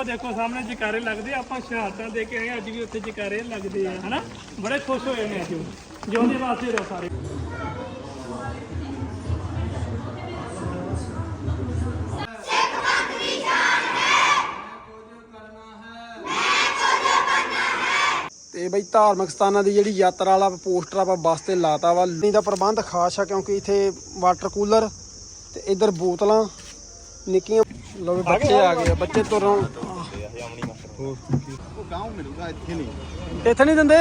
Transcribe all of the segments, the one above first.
ਉਹ ਦੇਖੋ ਸਾਹਮਣੇ ਜਕਾਰੇ ਲੱਗਦੇ ਆ, ਆਪਾਂ ਸ਼ਹਾਦਤਾਂ ਦੇ ਕੇ ਆਏ ਅੱਜ ਵੀ ਉੱਥੇ ਜਕਾਰੇ ਲੱਗਦੇ ਆ ਹਨਾ ਬੜੇ ਖੁਸ਼ ਹੋਏ ਨੇ ਅੱਜ ਉਹ। ਜਿਉਂਦੇ ਵਾਸਤੇ ਰਹੋ ਸਾਰੇ ਤੇ ਬਈ ਧਾਰਮਿਕ ਸਥਾਨਾਂ ਦੀ ਜਿਹੜੀ ਯਾਤਰਾ ਵਾਲਾ ਪੋਸਟਰ ਆਪਾਂ ਬੱਸ ਤੇ ਲਾਤਾ ਵਾ ਪਾਣੀ ਦਾ ਪ੍ਰਬੰਧ ਖਾਸ ਆ ਕਿਉਂਕਿ ਇੱਥੇ ਵਾਟਰ ਕੂਲਰ ਤੇ ਇੱਧਰ ਬੋਤਲਾਂ ਨਿੱਕੀਆਂ ਲੋ ਵੀ ਬੱਚੇ ਆ ਗਏ ਆ ਬੱਚੇ ਤੁਰੋਂ ਉਹ ਗਾਉਂ ਮਿਲੂਗਾ ਇੱਥੇ ਨਹੀਂ ਇੱਥੇ ਨਹੀਂ ਦਿੰਦੇ।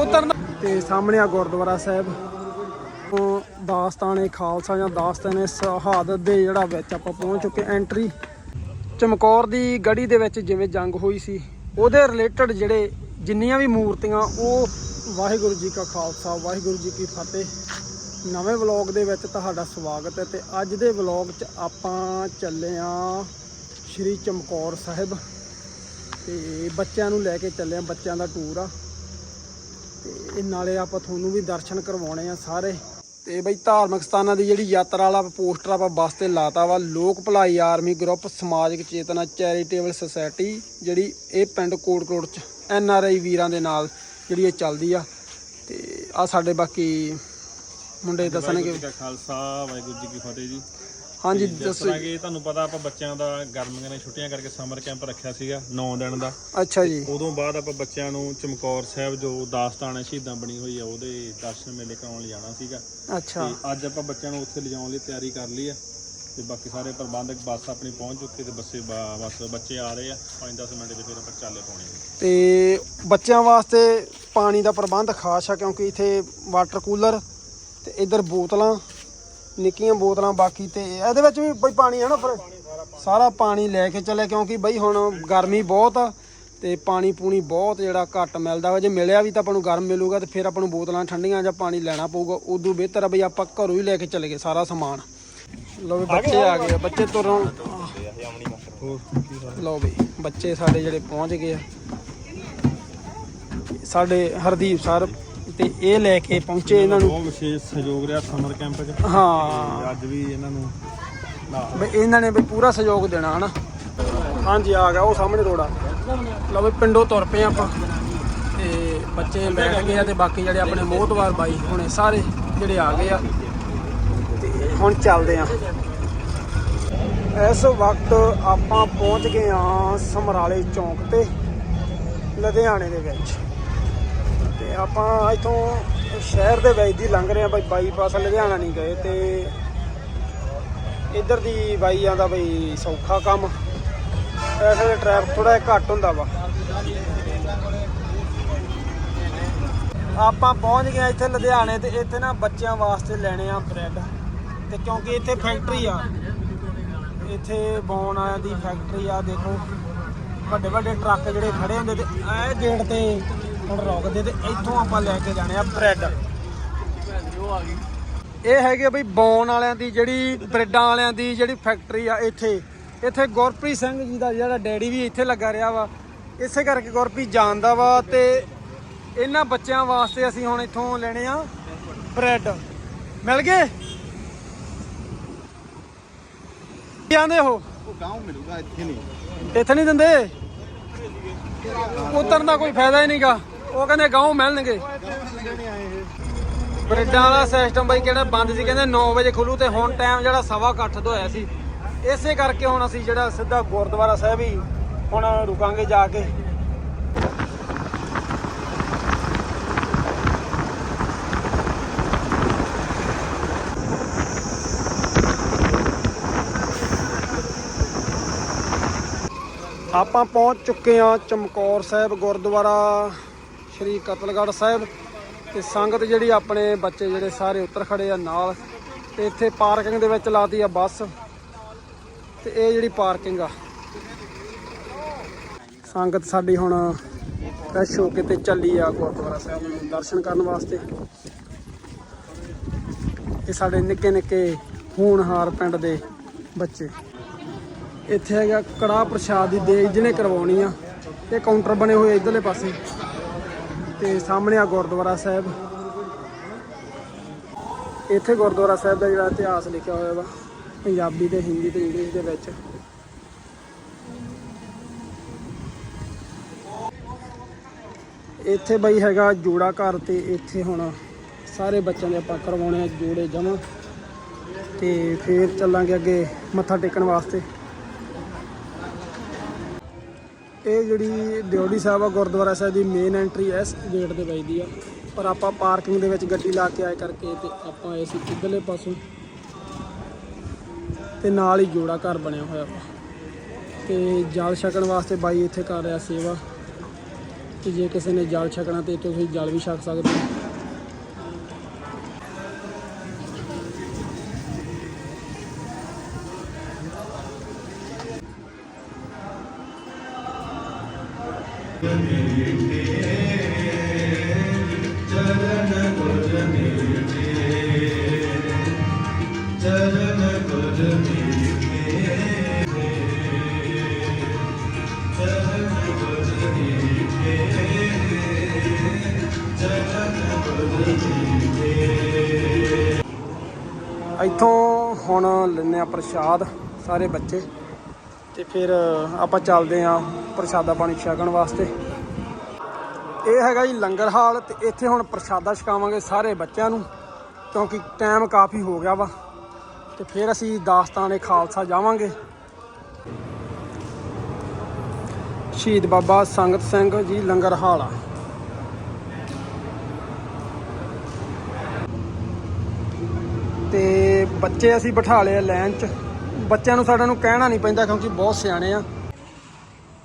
ਉਤਰਨਾ। ਤੇ ਸਾਹਮਣੇ ਆ ਗੁਰਦੁਆਰਾ ਸਾਹਿਬ। ਉਹ ਦਾਸਤਾਨੇ ਖਾਲਸਾ ਜਾਂ ਦਾਸਤਾਨੇ ਸ਼ਹਾਦਤ ਦੇ ਜਿਹੜਾ ਵਿੱਚ ਆਪਾਂ ਪਹੁੰਚ ਚੁੱਕੇ ਐਂਟਰੀ ਚਮਕੌਰ ਦੀ ਗੜੀ ਦੇ ਵਿੱਚ ਜਿਵੇਂ ਜੰਗ ਹੋਈ ਸੀ, ਉਹਦੇ ਰਿਲੇਟਡ ਜਿਹੜੇ ਜਿੰਨੀਆਂ ਵੀ ਮੂਰਤੀਆਂ, ਉਹ ਵਾਹਿਗੁਰੂ ਜੀ ਕਾ ਖਾਲਸਾ, ਵਾਹਿਗੁਰੂ ਜੀ ਕੀ ਫਤਿਹ। ਨਵੇਂ ਵਲੌਗ ਦੇ ਵਿੱਚ ਤੁਹਾਡਾ ਸਵਾਗਤ ਹੈ ਤੇ ਅੱਜ ਦੇ ਵਲੌਗ 'ਚ ਆਪਾਂ ਚੱਲੇ ਆਂ ਸ਼੍ਰੀ ਚਮਕੌਰ ਸਾਹਿਬ ਤੇ ਬੱਚਿਆਂ ਨੂੰ ਲੈ ਕੇ ਚੱਲੇ ਆ ਬੱਚਿਆਂ ਦਾ ਟੂਰ ਆ। ਤੇ ਇਹ ਨਾਲੇ ਆਪਾਂ ਤੁਹਾਨੂੰ ਵੀ ਦਰਸ਼ਨ ਕਰਵਾਉਣੇ ਆ ਸਾਰੇ। ਤੇ ਬਈ ਧਾਰਮਿਕ ਸਥਾਨਾਂ ਦੀ ਜਿਹੜੀ ਯਾਤਰਾ ਵਾਲਾ ਪੋਸਟਰ ਆਪਾਂ ਬੱਸ ਤੇ ਲਾਤਾ ਵਾ ਲੋਕ ਭਲਾਈ ਆਰਮੀ ਗਰੁੱਪ ਸਮਾਜਿਕ ਚੇਤਨਾ ਚੈਰੀਟੇਬਲ ਸੁਸਾਇਟੀ ਜਿਹੜੀ ਇਹ ਪਿੰਡ ਕੋਟਕੋਟ ਚ ਐਨ ਆਰ ਆਈ ਵੀਰਾਂ ਦੇ ਨਾਲ ਜਿਹੜੀ ਇਹ ਚੱਲਦੀ ਆ। ਤੇ ਆ ਸਾਡੇ ਬਾਕੀ ਮੁੰਡੇ ਦੱਸਣਗੇ। ਜੀ ਕਾ ਖਾਲਸਾ ਵਾਹਿਗੁਰੂ ਜੀ ਕੀ ਫਤਿਹ ਜੀ। ਹਾਂਜੀ ਦੱਸੋ ਕਿ ਤੁਹਾਨੂੰ ਪਤਾ ਆਪਾਂ ਬੱਚਿਆਂ ਦਾ ਗਰਮੀਆਂ ਦੀਆਂ ਛੁੱਟੀਆਂ ਕਰਕੇ ਸਮਰ ਕੈਂਪ ਰੱਖਿਆ ਸੀਗਾ 9 ਦਿਨ ਦਾ। ਅੱਛਾ ਜੀ। ਉਦੋਂ ਬਾਅਦ ਆਪਾਂ ਬੱਚਿਆਂ ਨੂੰ ਚਮਕੌਰ ਸਾਹਿਬ ਜੋ ਦਾਸਤਾਨ ਹੈ ਸ਼ਹੀਦਾਂ ਬਣੀ ਹੋਈ ਆ ਉਹਦੇ ਦਰਸ਼ਨ ਮੇਲੇ ਕਰਾਉਣ ਜਾਣਾ ਸੀਗਾ। ਅੱਛਾ। ਤੇ ਅੱਜ ਆਪਾਂ ਬੱਚਿਆਂ ਨੂੰ ਉੱਥੇ ਲਿਜਾਉਣ ਲਈ ਤਿਆਰੀ ਕਰ ਲਈ ਆ ਤੇ ਬਾਕੀ ਸਾਰੇ ਪ੍ਰਬੰਧਕ ਬੱਸ ਆਪਣੀ ਪਹੁੰਚ ਚੁੱਕੇ ਤੇ ਬੱਸੇ ਬਾ- ਬਸ ਬੱਚੇ ਆ ਰਹੇ ਆ। 5-10 ਮਿੰਟ ਦੇ ਫਿਰ ਆਪਾਂ ਚਾਲੇ ਪਾਉਣੇ ਆ। ਤੇ ਬੱਚਿਆਂ ਵਾਸਤੇ ਪਾਣੀ ਦਾ ਪ੍ਰਬੰਧ ਖਾਸ ਆ ਕਿਉਂਕਿ ਇੱਥੇ ਵਾਟਰ ਕੂਲਰ ਤੇ ਇਧਰ ਬੋਤਲਾਂ ਨਿੱਕੀਆਂ ਬੋਤਲਾਂ ਬਾਕੀ ਤੇ ਇਹਦੇ ਵਿੱਚ ਵੀ ਬਈ ਪਾਣੀ ਹੈ ਨਾ ਪਰ ਸਾਰਾ ਪਾਣੀ ਲੈ ਕੇ ਚੱਲੇ ਕਿਉਂਕਿ ਬਈ ਹੁਣ ਗਰਮੀ ਬਹੁਤ ਆ ਤੇ ਪਾਣੀ ਪੂਣੀ ਬਹੁਤ ਜਿਹੜਾ ਘੱਟ ਮਿਲਦਾ ਵਾ। ਜੇ ਮਿਲਿਆ ਵੀ ਤਾਂ ਆਪਾਂ ਨੂੰ ਗਰਮ ਮਿਲੂਗਾ ਤੇ ਫਿਰ ਆਪਾਂ ਨੂੰ ਬੋਤਲਾਂ ਠੰਡੀਆਂ ਜਾਂ ਪਾਣੀ ਲੈਣਾ ਪਊਗਾ। ਉਦੋਂ ਬਿਹਤਰ ਆ ਬਈ ਆਪਾਂ ਘਰੋਂ ਹੀ ਲੈ ਕੇ ਚੱਲੇ ਗਏ ਸਾਰਾ ਸਮਾਨ। ਲਓ ਵੀ ਬੱਚੇ ਆ ਗਏ ਆ। ਬੱਚੇ ਤੁਰੋਂ ਲਓ ਵੀ ਬੱਚੇ ਸਾਡੇ ਜਿਹੜੇ ਪਹੁੰਚ ਗਏ ਆ। ਸਾਡੇ ਹਰਦੀਪ ਸਰ ਤੇ ਇਹ ਲੈ ਕੇ ਪਹੁੰਚੇ ਇਹਨਾਂ ਨੂੰ। ਬਹੁਤ ਵਿਸ਼ੇਸ਼ ਸਹਿਯੋਗ ਰਿਹਾ ਸਮਰ ਕੈਂਪ 'ਚ। ਹਾਂ। ਤੇ ਅੱਜ ਵੀ ਇਹਨਾਂ ਨੂੰ ਨਾਲ। ਬਈ ਇਹਨਾਂ ਨੇ ਬਈ ਪੂਰਾ ਸਹਿਯੋਗ ਦੇਣਾ ਹਨਾ? ਹਾਂਜੀ ਆ ਗਿਆ ਉਹ ਸਾਹਮਣੇ ਆ ਲਓ ਬਈ ਪਿੰਡੋਂ ਤੁਰ ਪਏ ਆਪਾਂ। ਤੇ ਬੱਚੇ ਬੈਠ ਗਏ ਆ ਤੇ ਬਾਕੀ ਜਿਹੜੇ ਆਪਣੇ ਮੋਹਤਵਾਰ ਬਾਈ ਹੁਣੇ ਸਾਰੇ ਜਿਹੜੇ ਆ ਗਏ ਆ। ਤੇ ਹੁਣ ਚੱਲਦੇ ਆ। ਇਸ ਵਕਤ ਆਪਾਂ ਪਹੁੰਚ ਗਏ ਆ ਸਮਰਾਲੇ ਚੌਂਕ ਤੇ ਲੁਧਿਆਣੇ ਦੇ ਵਿੱਚ। ਤੇ ਆਪਾਂ ਇਥੋਂ ਸ਼ਹਿਰ ਦੇ ਵਿੱਚ ਦੀ ਲੰਘ ਰਹੇ ਆ ਬਈ ਬਾਈਪਾਸ ਲੁਧਿਆਣਾ ਨਹੀਂ ਗਏ ਤੇ ਇੱਧਰ ਦੀ ਬਾਈ ਆਂਦਾ ਬਈ ਸੌਖਾ ਕੰਮ। ਐਸੇ ਦੇ ਟ੍ਰੈਫਿਕ ਥੋੜਾ ਜਿਹਾ ਘੱਟ ਹੁੰਦਾ ਵਾ। ਆਪਾਂ ਪਹੁੰਚ ਗਏ ਇੱਥੇ ਲੁਧਿਆਣੇ ਤੇ, ਇੱਥੇ ਨਾ ਬੱਚਿਆਂ ਵਾਸਤੇ ਲੈਣੇ ਆ ਬ੍ਰੈਡ ਤੇ ਕਿਉਂਕਿ ਇੱਥੇ ਫੈਕਟਰੀ ਆ। ਇੱਥੇ ਬੌਣ ਆਇਆ ਦੀ ਫੈਕਟਰੀ ਆ, ਦੇਖੋ। ਵੱਡੇ ਵੱਡੇ ਟਰੱਕ ਜਿਹੜੇ ਖੜੇ ਹੁੰਦੇ ਤੇ ਇਹ ਗੇਟ ਤੇ ਹੁਣ ਰੁਕਦੇ ਤੇ ਇੱਥੋਂ ਆਪਾਂ ਲੈ ਕੇ ਜਾਣੇ ਆ ਬ੍ਰੈਡ। ਇਹ ਹੈਗੇ ਬਈ ਬੌਨ ਵਾਲਿਆਂ ਦੀ ਜਿਹੜੀ ਬ੍ਰੈਡਾਂ ਵਾਲਿਆਂ ਦੀ ਜਿਹੜੀ ਫੈਕਟਰੀ ਆ ਇੱਥੇ। ਇੱਥੇ ਗੁਰਪ੍ਰੀਤ ਸਿੰਘ ਜੀ ਦਾ ਜਿਹੜਾ ਡੈਡੀ ਵੀ ਇੱਥੇ ਲੱਗਾ ਰਿਹਾ ਵਾ। ਇਸੇ ਕਰਕੇ ਗੁਰਪ੍ਰੀਤ ਜਾਣਦਾ ਵਾ ਤੇ ਇਹਨਾਂ ਬੱਚਿਆਂ ਵਾਸਤੇ ਅਸੀਂ ਹੁਣ ਇੱਥੋਂ ਲੈਣੇ ਆ ਬ੍ਰੈਡ। ਮਿਲ ਗਏ? ਕੀ ਆਂਦੇ ਹੋ ਉਹ ਗਾਉਂ ਮਿਲੂਗਾ ਇੱਥੇ ਨਹੀਂ। ਇੱਥੇ ਨਹੀਂ ਦਿੰਦੇ? ਉਤਰਨ ਦਾ ਕੋਈ ਫਾਇਦਾ ਹੀ ਨਹੀਂਗਾ ਉਹ ਕਹਿੰਦੇ ਗਾਉਂ ਮਿਲਣਗੇ। ਬ੍ਰੈਡਾਂ ਦਾ ਸਿਸਟਮ ਬਈ ਕਿਹੜਾ ਬੰਦ ਸੀ, ਕਹਿੰਦੇ 9 ਵਜੇ ਖੁੱਲੂ ਤੇ ਹੁਣ ਟਾਈਮ ਜਿਹੜਾ ਸਵਾ ਕੁ ਅੱਠ ਹੋਇਆ ਸੀ। ਇਸੇ ਕਰਕੇ ਹੁਣ ਅਸੀਂ ਜਿਹੜਾ ਸਿੱਧਾ ਗੁਰਦੁਆਰਾ ਸਾਹਿਬ ਹੀ ਹੁਣ ਰੁਕਾਂਗੇ ਜਾ ਕੇ। ਆਪਾਂ ਪਹੁੰਚ ਚੁੱਕੇ ਹਾਂ ਚਮਕੌਰ ਸਾਹਿਬ ਗੁਰਦੁਆਰਾ। ਸ਼੍ਰੀ ਕਤਲਗੜ੍ਹ ਸਾਹਿਬ ਤੇ ਸੰਗਤ ਜਿਹੜੀ ਆਪਣੇ ਬੱਚੇ ਜਿਹੜੇ ਸਾਰੇ ਉੱਤਰ ਖੜੇ ਆ ਨਾਲ ਤੇ ਇੱਥੇ ਪਾਰਕਿੰਗ ਦੇ ਵਿੱਚ ਲਾਤੀ ਆ ਬੱਸ ਤੇ ਇਹ ਜਿਹੜੀ ਪਾਰਕਿੰਗ ਆ, ਸੰਗਤ ਸਾਡੀ ਹੁਣ ਫਰੈਸ਼ ਹੋ ਕੇ ਤੇ ਚੱਲੀ ਆ ਗੁਰਦੁਆਰਾ ਸਾਹਿਬ ਨੂੰ ਦਰਸ਼ਨ ਕਰਨ ਵਾਸਤੇ। ਇਹ ਸਾਡੇ ਨਿੱਕੇ ਨਿੱਕੇ ਹੋਣਹਾਰ ਪਿੰਡ ਦੇ ਬੱਚੇ। ਇੱਥੇ ਹੈਗਾ ਕੜਾਹ ਪ੍ਰਸ਼ਾਦ ਦੀ ਦੇਗ ਜਿਹਨੇ ਕਰਵਾਉਣੀ ਆ। ਇਹ ਕਾਊਂਟਰ ਬਣੇ ਹੋਏ ਇਧਰਲੇ ਪਾਸੇ। ਤੇ ਸਾਹਮਣੇ ਆ ਗੁਰਦੁਆਰਾ ਸਾਹਿਬ। ਇੱਥੇ ਗੁਰਦੁਆਰਾ ਸਾਹਿਬ ਦਾ ਜਿਹੜਾ ਇਤਿਹਾਸ ਲਿਖਿਆ ਹੋਇਆ ਵਾ, ਪੰਜਾਬੀ ਤੇ ਹਿੰਦੀ ਤੇ ਇੰਗਲਿਸ਼ ਦੇ ਵਿੱਚ। ਇੱਥੇ ਬਈ ਹੈਗਾ ਜੋੜਾ ਘਰ ਤੇ ਇੱਥੇ ਹੁਣ ਸਾਰੇ ਬੱਚਿਆਂ ਦੇ ਆਪਾਂ ਕਰਵਾਉਣੇ ਆ ਜੋੜੇ ਜਮਾ ਤੇ ਫੇਰ ਚੱਲਾਂਗੇ ਅੱਗੇ ਮੱਥਾ ਟੇਕਣ ਵਾਸਤੇ। ਇਹ ਜਿਹੜੀ ਦਿਓੜੀ ਸਾਹਿਬ ਆ, ਗੁਰਦੁਆਰਾ ਸਾਹਿਬ ਦੀ ਮੇਨ ਐਂਟਰੀ ਇਸ ਗੇਟ ਦੇ ਵੱਜਦੀ ਆ। ਪਰ ਆਪਾਂ ਪਾਰਕਿੰਗ ਦੇ ਵਿੱਚ ਗੱਡੀ ਲਾ ਕੇ ਆਏ ਕਰਕੇ ਤੇ ਆਪਾਂ ਆਏ ਸੀ ਇੱਧਰਲੇ ਪਾਸੋਂ। ਤੇ ਨਾਲ ਹੀ ਜੋੜਾ ਘਰ ਬਣਿਆ ਹੋਇਆ ਵਾ। ਤੇ ਜਲ ਛਕਣ ਵਾਸਤੇ ਬਾਈ ਇੱਥੇ ਕਰ ਰਿਹਾ ਸੇਵਾ। ਕਿ ਜੇ ਕਿਸੇ ਨੇ ਜਲ ਛਕਣਾ ਤੇ ਇੱਥੋਂ ਤੁਸੀਂ ਜਲ ਵੀ ਛਕ ਸਕਦੇ ਹੋ। ਇੱਥੋਂ ਹੁਣ ਲੈਂਦੇ ਆ ਪ੍ਰਸ਼ਾਦ ਸਾਰੇ ਬੱਚੇ ਤੇ ਫਿਰ ਆਪਾਂ ਚੱਲਦੇ ਆ ਪ੍ਰਸ਼ਾਦਾ ਪਾਣੀ ਛਕਣ ਵਾਸਤੇ। ਇਹ ਹੈਗਾ ਜੀ ਲੰਗਰ ਹਾਲ ਤੇ ਇੱਥੇ ਹੁਣ ਪ੍ਰਸ਼ਾਦਾ ਛਕਾਵਾਂਗੇ ਸਾਰੇ ਬੱਚਿਆਂ ਨੂੰ ਕਿਉਂਕਿ ਟਾਈਮ ਕਾਫੀ ਹੋ ਗਿਆ ਵਾ। ਤੇ ਫਿਰ ਅਸੀਂ ਦਾਸਤਾਨੇ ਖਾਲਸਾ ਜਾਵਾਂਗੇ। ਸ਼ਹੀਦ ਬਾਬਾ ਸੰਗਤ ਸਿੰਘ ਜੀ ਲੰਗਰ ਹਾਲ ਆ ਤੇ ਬੱਚੇ ਅਸੀਂ ਬਿਠਾ ਲਏ ਆ ਲਾਈਨ 'ਚ। ਬੱਚਿਆਂ ਨੂੰ ਸਾਡਾ ਨੂੰ ਕਹਿਣਾ ਨਹੀਂ ਪੈਂਦਾ ਕਿਉਂਕਿ ਬਹੁਤ ਸਿਆਣੇ ਆ।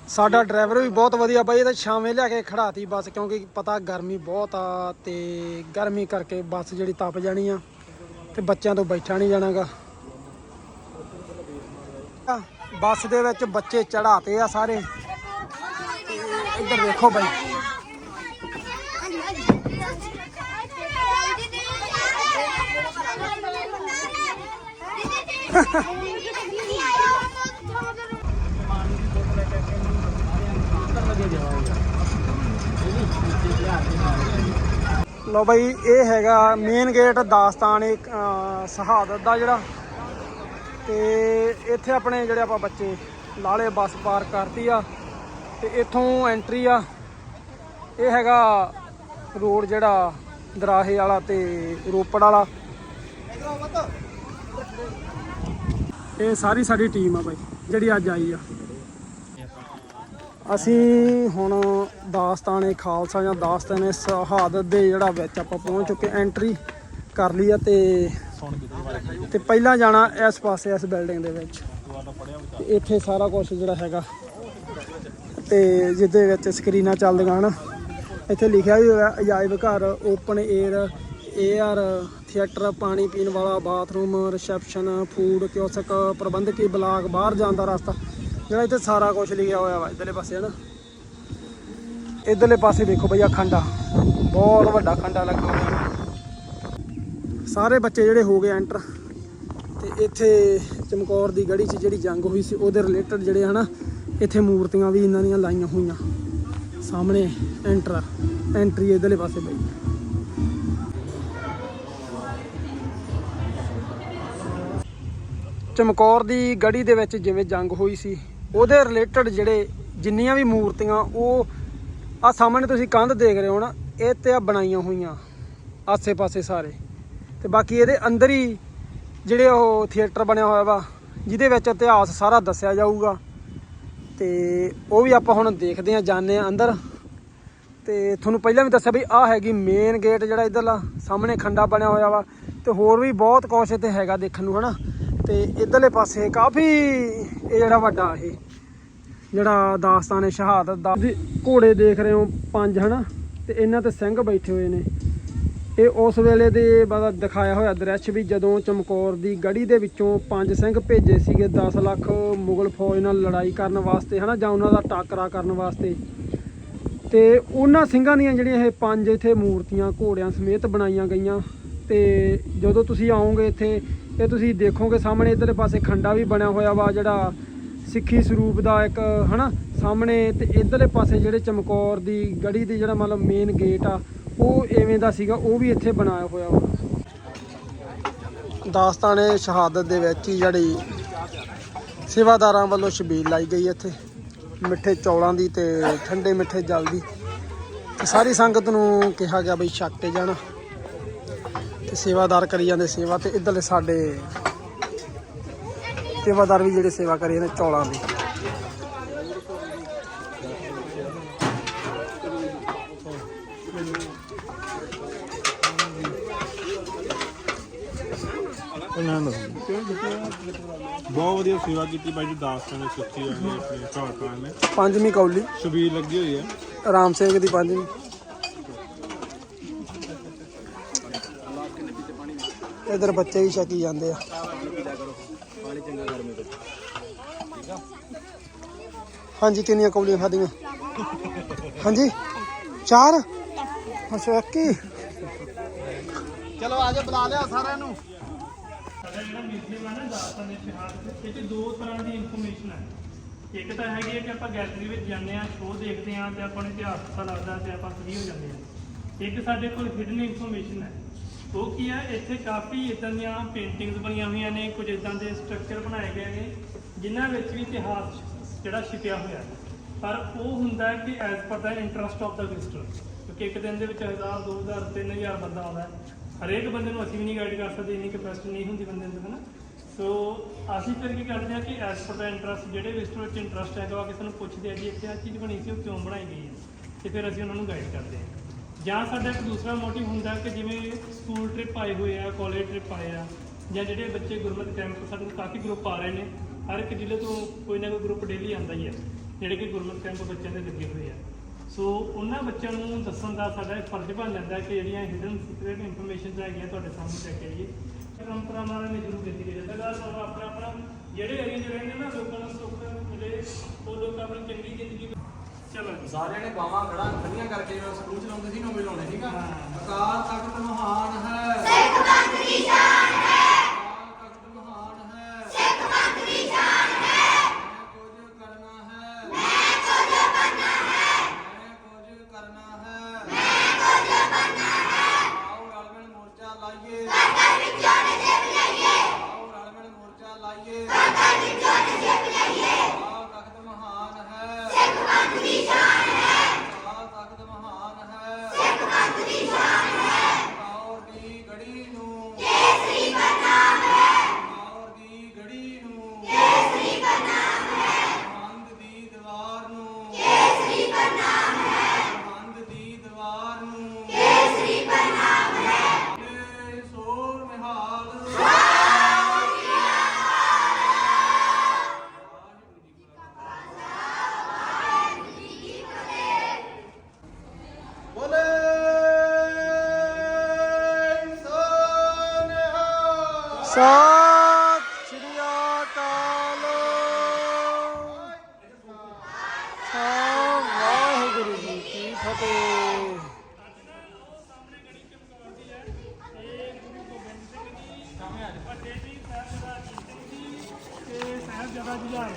ਸਾਡਾ ਡਰਾਈਵਰ ਵੀ ਬਹੁਤ ਵਧੀਆ ਬਾਈ, ਇਹ ਤਾਂ ਛਾਵੇਂ ਲਿਆ ਕੇ ਖੜਾਤੀ ਬੱਸ ਕਿਉਂਕਿ ਪਤਾ ਗਰਮੀ ਬਹੁਤ ਆ ਤੇ ਗਰਮੀ ਕਰਕੇ ਬੱਸ ਜਿਹੜੀ ਤਪ ਜਾਣੀ ਆ। ਤੇ ਬੱਚਿਆਂ ਤੋਂ ਬੈਠਾ ਨਹੀਂ ਜਾਣਾਗਾ। ਬੱਸ ਦੇ ਵਿੱਚ ਬੱਚੇ ਚੜਾਤੇ ਆ ਸਾਰੇ। ਇੱਧਰ ਦੇਖੋ ਬਾਈ। ਲੋ ਬਾਈ, ਇਹ ਹੈਗਾ ਮੇਨ ਗੇਟ ਦਾਸਤਾਨ ਸ਼ਹਾਦਤ ਦਾ ਜਿਹੜਾ। ਤੇ ਇੱਥੇ ਆਪਣੇ ਜਿਹੜੇ ਆਪਾਂ ਬੱਚੇ ਲਾਲੇ ਬੱਸ ਪਾਰਕ ਕਰਤੀ ਆ, ਤੇ ਇੱਥੋਂ ਐਂਟਰੀ ਆ। ਇਹ ਹੈਗਾ ਰੋਡ ਜਿਹੜਾ ਦਰਾਹੇ ਵਾਲਾ ਤੇ ਰੋਪੜ ਵਾਲਾ। ਇਹ ਸਾਰੀ ਸਾਡੀ ਟੀਮ ਆ ਬਾਈ, ਜਿਹੜੀ ਅੱਜ ਆਈ ਆ। ਅਸੀਂ ਹੁਣ ਦਾਸਤਾਨੇ ਖਾਲਸਾ ਜਾਂ ਦਾਸਤਾਨੇ ਸ਼ਹਾਦਤ ਦੇ ਜਿਹੜਾ ਵਿੱਚ ਆਪਾਂ ਪਹੁੰਚ ਚੁੱਕੇ ਐਂਟਰੀ ਕਰ ਲਈ ਆ ਤੇ ਤੇ ਪਹਿਲਾਂ ਜਾਣਾ ਇਸ ਪਾਸੇ, ਇਸ ਬਿਲਡਿੰਗ ਦੇ ਵਿੱਚ। ਤੇ ਇੱਥੇ ਸਾਰਾ ਕੁਝ ਜਿਹੜਾ ਹੈਗਾ। ਤੇ ਜਿਹਦੇ ਵਿੱਚ ਸਕਰੀਨਾਂ ਚੱਲਦੀਆਂ ਹਨ ਇੱਥੇ ਲਿਖਿਆ ਵੀ ਹੋਇਆ, ਅਜਾਇਬ ਘਰ ਓਪਨ 에ਅਰ ਏਆਰ ਥੀਏਟਰ ਪਾਣੀ ਪੀਣ ਵਾਲਾ ਬਾਥਰੂਮ ਰਿਸੈਪਸ਼ਨ ਫੂਡ ਕਿਓਸਕ ਪ੍ਰਬੰਧਕੀ ਬਲਾਕ, ਬਾਹਰ ਜਾਣ ਦਾ ਰਸਤਾ। ਜਿਹੜਾ ਇੱਥੇ ਸਾਰਾ ਕੁਝ ਲਿਖਿਆ ਹੋਇਆ ਵਾ, ਇਧਰਲੇ ਪਾਸੇ ਹਨਾ। ਇਧਰਲੇ ਪਾਸੇ ਦੇਖੋ ਭਈਆ ਖੰਡਾ। ਬਹੁਤ ਵੱਡਾ ਖੰਡਾ ਲੱਗਾ ਹੋਇਆ ਸਾਰੇ ਬੱਚੇ ਜਿਹੜੇ ਹੋ ਗਏ ਐਂਟਰ ਤੇ ਇੱਥੇ ਚਮਕੌਰ ਦੀ ਗੜੀ 'ਚ ਜਿਹੜੀ ਜੰਗ ਹੋਈ ਸੀ, ਉਹਦੇ ਰਿਲੇਟਡ ਜਿਹੜੇ ਹਨਾ, ਇੱਥੇ ਮੂਰਤੀਆਂ ਵੀ ਇਹਨਾਂ ਦੀਆਂ ਲਾਈਆਂ ਹੋਈਆਂ। ਸਾਹਮਣੇ ਐਂਟਰ ਐਂਟਰੀ ਇਧਰਲੇ ਪਾਸੇ ਪਈ ਚਮਕੌਰ ਦੀ ਗੜੀ ਦੇ ਵਿੱਚ ਜਿਵੇਂ ਜੰਗ ਹੋਈ ਸੀ ਉਹਦੇ ਰਿਲੇਟਡ ਜਿਹੜੇ ਜਿੰਨੀਆਂ ਵੀ ਮੂਰਤੀਆਂ, ਉਹ ਆ ਸਾਹਮਣੇ ਤੁਸੀਂ ਕੰਧ ਦੇਖ ਰਹੇ ਹੋ ਨਾ, ਇਹ ਤੇ ਆ ਬਣਾਈਆਂ ਹੋਈਆਂ ਆਸੇ-ਪਾਸੇ ਸਾਰੇ। ਤੇ ਬਾਕੀ ਇਹਦੇ ਅੰਦਰ ਹੀ ਜਿਹੜੇ ਉਹ ਥੀਏਟਰ ਬਣਿਆ ਹੋਇਆ ਵਾ, ਜਿਹਦੇ ਵਿੱਚ ਇਤਿਹਾਸ ਸਾਰਾ ਦੱਸਿਆ ਜਾਊਗਾ। ਤੇ ਉਹ ਵੀ ਆਪਾਂ ਹੁਣ ਦੇਖਦੇ ਆ ਜਾਣਦੇ ਆ ਅੰਦਰ। ਤੇ ਤੁਹਾਨੂੰ ਪਹਿਲਾਂ ਵੀ ਦੱਸਿਆ ਵੀ ਆਹ ਹੈਗੀ ਮੇਨ ਗੇਟ ਜਿਹੜਾ ਇਧਰਲਾ, ਸਾਹਮਣੇ ਖੰਡਾ ਬਣਿਆ ਹੋਇਆ ਵਾ। ਤੇ ਹੋਰ ਵੀ ਬਹੁਤ ਕੁਛ ਇੱਥੇ ਹੈਗਾ ਦੇਖਣ ਨੂੰ, ਹਨਾ? ਤੇ ਇਧਰਲੇ ਪਾਸੇ ਕਾਫੀ ਇਹ ਜਿਹੜਾ ਵੱਡਾ ਇਹ, ਜਿਹੜਾ ਦਾਸਤਾਨ ਸ਼ਹਾਦਤ ਦਾ। ਤੁਸੀਂ ਘੋੜੇ ਦੇਖ ਰਹੇ ਹੋ ਪੰਜ, ਹਨਾ? ਤੇ ਇਹਨਾਂ ਤੇ ਸਿੰਘ ਬੈਠੇ ਹੋਏ ਨੇ। ਇਹ ਉਸ ਵੇਲੇ ਦੇ ਬਾਅਦ ਦਿਖਾਇਆ ਹੋਇਆ ਦ੍ਰਿਸ਼ ਵੀ ਜਦੋਂ ਚਮਕੌਰ ਦੀ ਗੜੀ ਦੇ ਵਿੱਚੋਂ ਪੰਜ ਸਿੰਘ ਭੇਜੇ ਸੀਗੇ 10 ਲੱਖ ਮੁਗਲ ਫੌਜ ਨਾਲ ਲੜਾਈ ਕਰਨ ਵਾਸਤੇ, ਹਨਾ? ਜਾਂ ਉਹਨਾਂ ਦਾ ਟਾਕਰਾ ਕਰਨ ਵਾਸਤੇ। ਤੇ ਉਹਨਾਂ ਸਿੰਘਾਂ ਦੀਆਂ ਜਿਹੜੀਆਂ ਇਹ ਪੰਜ ਇੱਥੇ ਮੂਰਤੀਆਂ, ਘੋੜਿਆਂ ਸਮੇਤ ਬਣਾਈਆਂ ਗਈਆਂ। ਤੇ ਜਦੋਂ ਤੁਸੀਂ ਆਓਗੇ ਇੱਥੇ ਇਹ ਤੁਸੀਂ ਦੇਖੋਗੇ ਸਾਹਮਣੇ ਇਧਰਲੇ ਪਾਸੇ ਖੰਡਾ ਵੀ ਬਣਿਆ ਹੋਇਆ ਵਾ, ਜਿਹੜਾ ਸਿੱਖੀ ਸਰੂਪ ਦਾ ਇੱਕ, ਹਨਾ, ਸਾਹਮਣੇ ਤੇ ਇਧਰਲੇ ਪਾਸੇ ਜਿਹੜੇ ਚਮਕੌਰ ਦੀ ਗੜੀ ਦੇ ਜਿਹੜਾ ਮਤਲਬ ਮੇਨ ਗੇਟ ਆ, ਉਹ ਐਵੇਂ ਦਾ ਸੀਗਾ, ਉਹ ਵੀ ਇੱਥੇ ਬਣਾਇਆ ਹੋਇਆ ਵਾ। ਦਾਸਤਾਨੇ ਸ਼ਹਾਦਤ ਦੇ ਵਿੱਚ ਹੀ ਜਿਹੜੀ ਸੇਵਾਦਾਰਾਂ ਵੱਲੋਂ ਸ਼ਬੀਲ ਲਾਈ ਗਈ ਇੱਥੇ, ਮਿੱਠੇ ਚੌਲਾਂ ਦੀ ਤੇ ਠੰਡੇ ਮਿੱਠੇ ਜਲ ਦੀ। ਸਾਰੀ ਸੰਗਤ ਨੂੰ ਕਿਹਾ ਗਿਆ ਬਈ ਛੱਕ ਕੇ ਜਾਣਾ। ਸੇਵਾਦਾਰ ਕਰੀ ਜਾਂਦੇ ਸੇਵਾ ਤੇ ਇਧਰਲੇ ਸਾਡੇ ਸੇਵਾਦਾਰ ਵੀ ਜਿਹੜੇ ਸੇਵਾ ਕਰੀ ਜਾਂਦੇ ਚੌਲਾਂ ਦੀ। ਬਹੁਤ ਵਧੀਆ ਸੇਵਾ ਕੀਤੀ ਬਾਈ ਜੀ ਦਾਸਤਾਨ ਨੇ ਸੱਚੀ ਹੋਈ ਆਪਣੇ ਝਾੜ ਪਾਣ ਨੇ। ਪੰਜਵੀਂ ਕੌਲੀ। ਸ਼ਬੀਰ ਲੱਗੀ ਹੋਈ ਹੈ। ਰਾਮ ਸਿੰਘ ਦੀ ਪੰਜਵੀਂ। ਇਧਰ ਬੱਚੇ ਵੀ ਛਕੀ ਜਾਂਦੇ ਆ। ਹਾਂਜੀ ਕਿੰਨੀਆਂ ਕੌਲੀਆਂ ਖਾਧੀਆਂ? ਹਾਂਜੀ? ਚਾਰ? ਅੱਛਾ ਹੀ। ਚਲੋ ਆਜੋ ਬੁਲਾ ਲਿਆ ਸਾਰਿਆਂ ਨੂੰ। ਸਾਡਾ ਜਿਹੜਾ ਮਿਊਜ਼ੀਅਮ ਹੈ ਨਾ ਦਾਸਤਾਨ ਦੇ ਇਤਿਹਾਸ ਦੇ ਵਿੱਚ ਦੋ ਤਰ੍ਹਾਂ ਦੀ ਇਨਫੋਰਮੇਸ਼ਨ ਹੈ ਇੱਕ ਤਾਂ ਹੈਗੀ ਹੈ ਕਿ ਆਪਾਂ ਗੈਲਰੀ ਵਿੱਚ ਜਾਂਦੇ ਆ ਸ਼ੋਅ ਦੇਖਦੇ ਆ ਤੇ ਆਪਾਂ ਨੂੰ ਇਤਿਹਾਸ ਪਤਾ ਲੱਗਦਾ ਤੇ ਆਪਾਂ ਫ੍ਰੀ ਹੋ ਜਾਂਦੇ ਆ ਇੱਕ ਸਾਡੇ ਕੋਲ ਹਿਡਨ ਇਨਫੋਰਮੇਸ਼ਨ ਹੈ। ਉਹ ਕੀ ਹੈ ਇੱਥੇ ਕਾਫੀ ਇਦਾਂ ਦੀਆਂ ਪੇਂਟਿੰਗਸ ਬਣੀਆਂ ਹੋਈਆਂ ਨੇ, ਕੁਝ ਇਦਾਂ ਦੇ ਸਟਰਕਚਰ ਬਣਾਏ ਗਏ ਨੇ, ਜਿਨ੍ਹਾਂ ਵਿੱਚ ਵੀ ਇਤਿਹਾਸ ਜਿਹੜਾ ਛਿਪਿਆ ਹੋਇਆ ਹੈ। ਪਰ ਉਹ ਹੁੰਦਾ ਹੈ ਕਿ as per the interest of the visitor ਕਿਉਂਕਿ ਇੱਕ ਦਿਨ ਦੇ ਵਿੱਚ 1000 2000 3000 ਬੰਦਾ ਆਉਂਦਾ ਹਰੇਕ ਬੰਦੇ ਨੂੰ ਅਸੀਂ ਵੀ ਨਹੀਂ ਗਾਈਡ ਕਰ ਸਕਦੇ, ਇੰਨੀ ਕੈਪੈਸਿਟੀ ਨਹੀਂ ਹੁੰਦੀ ਬੰਦੇ ਦੇ ਹਨਾ? ਸੋ ਅਸੀਂ ਫਿਰ ਕੀ ਕਰਦੇ ਹਾਂ ਕਿ ਐਜ਼ ਪਰ ਦਾ ਇੰਟਰਸਟ ਜਿਹੜੇ ਵਿਜ਼ਟਰ ਵਿੱਚ ਇੰਟਰਸਟ ਹੈਗਾ, ਉਹ ਕਿਸੇ ਨੂੰ ਪੁੱਛਦੇ ਆ ਜੀ, ਇੱਥੇ ਆ ਚੀਜ਼ ਬਣੀ ਸੀ, ਉਹ ਕਿਉਂ ਬਣਾਈ ਗਈ ਹੈ? ਤੇ ਫਿਰ ਅਸੀਂ ਉਹਨਾਂ ਨੂੰ ਗਾਈਡ ਕਰਦੇ ਹਾਂ। ਜਾਂ ਸਾਡਾ ਇੱਕ ਦੂਸਰਾ ਮੋਟਿਵ ਹੁੰਦਾ ਕਿ ਜਿਵੇਂ ਸਕੂਲ ਟ੍ਰਿਪ ਆਏ ਹੋਏ ਆ ਕਾਲਜ ਟ੍ਰਿਪ ਆਏ ਆ, ਜਾਂ ਜਿਹੜੇ ਬੱਚੇ ਗੁਰਮਤਿ ਕੈਂਪ ਸਾਡੇ ਕੋਲ ਕਾਫੀ ਗਰੁੱਪ ਆ ਰਹੇ ਨੇ, ਹਰ ਇੱਕ ਜ਼ਿਲ੍ਹੇ ਤੋਂ ਕੋਈ ਨਾ ਕੋਈ ਗਰੁੱਪ ਡੇਲੀ ਆਉਂਦਾ ਹੀ ਹੈ ਜਿਹੜੇ ਕਿ ਗੁਰਮਤਿ ਕੈਂਪ ਬੱਚਿਆਂ ਦੇ ਲੱਗੇ ਹੋਏ ਆ। ਸੋ ਉਹਨਾਂ ਬੱਚਿਆਂ ਨੂੰ ਦੱਸਣ ਦਾ ਸਾਡਾ ਇੱਕ ਫਰਜ਼ ਬਣ ਜਾਂਦਾ ਕਿ ਜਿਹੜੀਆਂ ਹਿਡਨ ਸੀਕ੍ਰੀਟ ਇਨਫੋਰਮੇਸ਼ਨ ਹੈਗੀਆਂ ਤੁਹਾਡੇ ਸਾਹਮਣੇ ਚੱਕ ਕੇ ਆਈਏ ਪਰੰਪਰਾਵਾਂ ਨੇ ਜ਼ਰੂਰ ਦਿੱਤੀ ਗਈ ਹੈ ਗੱਲ ਸਾਨੂੰ ਆਪਣਾ ਆਪਣਾ ਜਿਹੜੇ ਏਰੀਆ 'ਚ ਰਹਿੰਦੇ ਨਾ ਲੋਕਾਂ ਨੂੰ ਸੁੱਖ ਮਿਲੇ, ਉਹ ਲੋਕ ਆਪਣੀ ਚੰਗੀ ਜ਼ਿੰਦਗੀ ਚਲੋ ਜੀ। ਸਾਰਿਆਂ ਨੇ ਬਾਵਾਂ ਖੜਾ ਖੜੀਆਂ ਕਰਕੇ ਜਿਵੇਂ ਸਕੂਲ ਚਲਾਉਂਦੇ ਸੀ ਨੋਵੇਂ ਲਾਉਣੇ ਠੀਕ ਆ? ਅਕਾਲ ਤਖਤ ਮਹਾਨ ਹੈ। ਸਿੱਖ ਪੰਥ ਦੀ ਸ਼ਾਨ।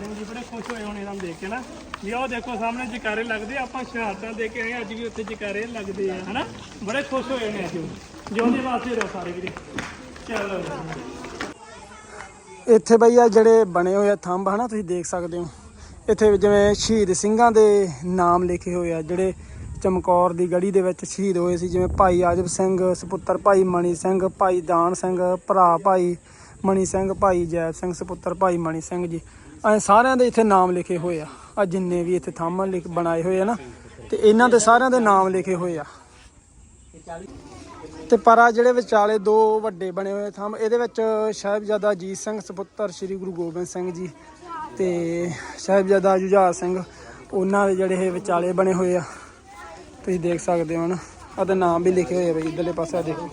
ਸਿੰਘ ਜੀ ਬੜੇ ਖੁਸ਼ ਹੋਏ ਹੋਣੇ ਇਹਨਾਂ ਨੂੰ ਦੇਖ ਕੇ ਨਾ। ਵੀ ਉਹ ਦੇਖੋ ਸਾਹਮਣੇ ਜਕਾਰੇ ਲੱਗਦੇ ਆ, ਆਪਾਂ ਸ਼ਹਾਦਤਾਂ ਦੇ ਕੇ ਆਏ ਅੱਜ ਵੀ ਉੱਥੇ ਜਕਾਰੇ ਲੱਗਦੇ ਆ ਹਨਾ? ਬੜੇ ਖੁਸ਼ ਹੋਏ ਨੇ ਅੱਜ ਉਹ। ਜਿਉਂਦੇ ਵਾਸਤੇ ਰਹੋ ਸਾਰੇ ਵੀਰੇ। ਚਲੋ ਜੀ। ਇੱਥੇ ਬਈ ਆ ਜਿਹੜੇ ਬਣੇ ਹੋਏ ਆ ਥੰਬ ਹਨਾ ਤੁਸੀਂ ਦੇਖ ਸਕਦੇ ਹੋ। ਇੱਥੇ ਜਿਵੇਂ ਸ਼ਹੀਦ ਸਿੰਘਾਂ ਦੇ ਨਾਮ ਲਿਖੇ ਹੋਏ ਆ ਜਿਹੜੇ ਚਮਕੌਰ ਦੀ ਗੜੀ ਦੇ ਵਿੱਚ ਸ਼ਹੀਦ ਹੋਏ ਸੀ। ਜਿਵੇਂ ਭਾਈ ਆਜਬ ਸਿੰਘ ਸੁਪੁੱਤਰ ਭਾਈ ਮਣੀ ਸਿੰਘ ਭਾਈ ਦਾਨ ਸਿੰਘ ਭਰਾ ਭਾਈ ਮਣੀ ਸਿੰਘ ਭਾਈ ਜੈਬ ਸਿੰਘ ਸੁਪੁੱਤਰ ਭਾਈ ਮਣੀ ਸਿੰਘ ਜੀ। ਐ ਸਾਰਿਆਂ ਦੇ ਇੱਥੇ ਨਾਮ ਲਿਖੇ ਹੋਏ ਆ। ਆ ਜਿੰਨੇ ਵੀ ਇੱਥੇ ਥੰਮ ਲਿਖ ਬਣਾਏ ਹੋਏ ਆ ਨਾ, ਤੇ ਇਹਨਾਂ ਦੇ ਸਾਰਿਆਂ ਦੇ ਨਾਮ ਲਿਖੇ ਹੋਏ ਆ। ਤੇ ਪਰ ਆ ਜਿਹੜੇ ਵਿਚਾਲੇ ਦੋ ਵੱਡੇ ਬਣੇ ਹੋਏ ਥੰਮ, ਇਹਦੇ ਵਿੱਚ ਸਾਹਿਬਜ਼ਾਦਾ ਅਜੀਤ ਸਿੰਘ ਸੁਪੁੱਤਰ ਸ੍ਰੀ ਗੁਰੂ ਗੋਬਿੰਦ ਸਿੰਘ ਜੀ ਤੇ ਸਾਹਿਬਜ਼ਾਦਾ ਜੁਝਾਰ ਸਿੰਘ, ਉਹਨਾਂ ਦੇ ਜਿਹੜੇ ਇਹ ਵਿਚਾਲੇ ਬਣੇ ਹੋਏ ਆ। ਤੁਸੀਂ ਦੇਖ ਸਕਦੇ ਹੋ ਨਾ ਉਹਦੇ ਨਾਮ ਵੀ ਲਿਖੇ ਹੋਏ ਆ ਬਈ, ਇਧਰਲੇ ਪਾਸੇ ਆ ਦੇਖੋ।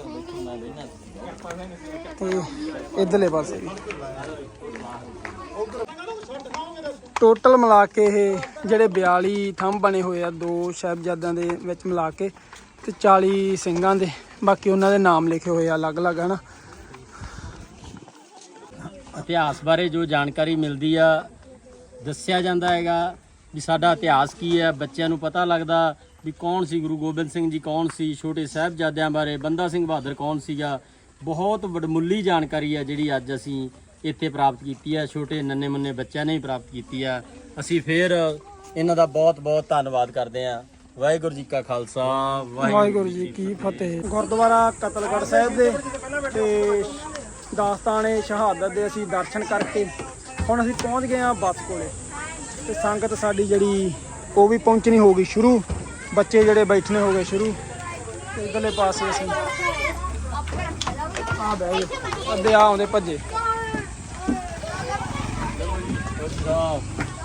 ਤੇ ਇਧਰਲੇ ਪਾਸੇ ਵੀ। ਟੋਟਲ ਮਿਲਾ ਕੇ ਇਹ ਜਿਹੜੇ 42 ਥੰਮ ਬਣੇ ਹੋਏ ਆ, ਦੋ ਸਾਹਿਬਜ਼ਾਦਿਆਂ ਦੇ ਵਿੱਚ ਮਿਲਾ ਕੇ ਤੇ 40 ਸਿੰਘਾਂ ਦੇ, ਬਾਕੀ ਉਹਨਾਂ ਦੇ ਨਾਮ ਲਿਖੇ ਹੋਏ ਆ ਅਲੱਗ-ਅਲੱਗ, ਹਨਾ? ਇਤਿਹਾਸ ਬਾਰੇ ਜੋ ਜਾਣਕਾਰੀ ਮਿਲਦੀ ਆ, ਦੱਸਿਆ ਜਾਂਦਾ ਹੈਗਾ ਵੀ ਸਾਡਾ ਇਤਿਹਾਸ ਕੀ ਹੈ ਬੱਚਿਆਂ ਨੂੰ ਪਤਾ ਲੱਗਦਾ ਵੀ ਕੌਣ ਸੀ ਗੁਰੂ ਗੋਬਿੰਦ ਸਿੰਘ ਜੀ, ਕੌਣ ਸੀ, ਛੋਟੇ ਸਾਹਿਬਜ਼ਾਦਿਆਂ ਬਾਰੇ, ਬੰਦਾ ਸਿੰਘ ਬਹਾਦਰ ਕੌਣ ਸੀਗਾ? ਬਹੁਤ ਵਡਮੁੱਲੀ ਜਾਣਕਾਰੀ ਆ ਜਿਹੜੀ ਅੱਜ ਅਸੀਂ ਇੱਥੇ ਪ੍ਰਾਪਤ ਕੀਤੀ ਹੈ ਛੋਟੇ ਨੰਨੇ ਮੰਨੇ ਬੱਚਿਆਂ ਨੇ ਵੀ ਪ੍ਰਾਪਤ ਕੀਤੀ ਆ। ਅਸੀਂ ਫੇਰ ਇਹਨਾਂ ਦਾ ਬਹੁਤ ਬਹੁਤ ਧੰਨਵਾਦ ਕਰਦੇ ਹਾਂ ਵਾਹਿਗੁਰੂ ਜੀ ਕਾ ਖਾਲਸਾ, ਵਾਹਿਗੁਰੂ ਜੀ ਕੀ ਫਤਿਹ। ਗੁਰਦੁਆਰਾ ਕਤਲਗੜ੍ਹ ਸਾਹਿਬ ਦੇ ਤੇ ਦਾਸਤਾਨੇ ਸ਼ਹਾਦਤ ਦੇ ਅਸੀਂ ਦਰਸ਼ਨ ਕਰਕੇ ਹੁਣ ਅਸੀਂ ਪਹੁੰਚ ਗਏ ਹਾਂ ਬੱਸ ਕੋਲੇ। ਤੇ ਸੰਗਤ ਸਾਡੀ ਜਿਹੜੀ, ਉਹ ਵੀ ਪਹੁੰਚਣੀ ਹੋ ਗਈ ਸ਼ੁਰੂ। ਬੱਚੇ ਜਿਹੜੇ ਬੈਠਣੇ ਹੋ ਗਏ ਸ਼ੁਰੂ। ਤੇ ਇਧਰਲੇ ਪਾਸੇ ਅਸੀਂ ਆ ਬਹਿ ਗਏ ਅੱਧੇ ਆ ਆਉਂਦੇ ਭੱਜੇ।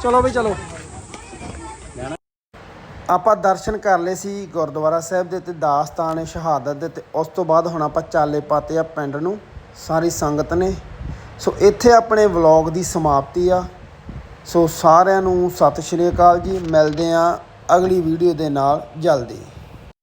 ਚਲੋ ਵੀ ਚਲੋ। ਆਪਾਂ ਦਰਸ਼ਨ ਕਰ ਲਏ ਸੀ ਗੁਰਦੁਆਰਾ ਸਾਹਿਬ ਦੇ ਤੇ ਦਾਸਤਾਨ ਸ਼ਹਾਦਤ ਦੇ ਤੇ ਉਸ ਤੋਂ ਬਾਅਦ ਹੁਣ ਆਪਾਂ ਚਾਲੇ ਪਾਤੇ ਆ ਪਿੰਡ ਨੂੰ। ਸਾਰੀ ਸੰਗਤ ਨੇ। ਸੋ ਇੱਥੇ ਆਪਣੇ ਵਲੌਗ ਦੀ ਸਮਾਪਤੀ ਆ। ਸੋ ਸਾਰਿਆਂ ਨੂੰ ਸਤਿ ਸ਼੍ਰੀ ਅਕਾਲ ਜੀ। ਮਿਲਦੇ ਆ ਅਗਲੀ ਵੀਡੀਓ ਦੇ ਨਾਲ। ਜਲਦੀ।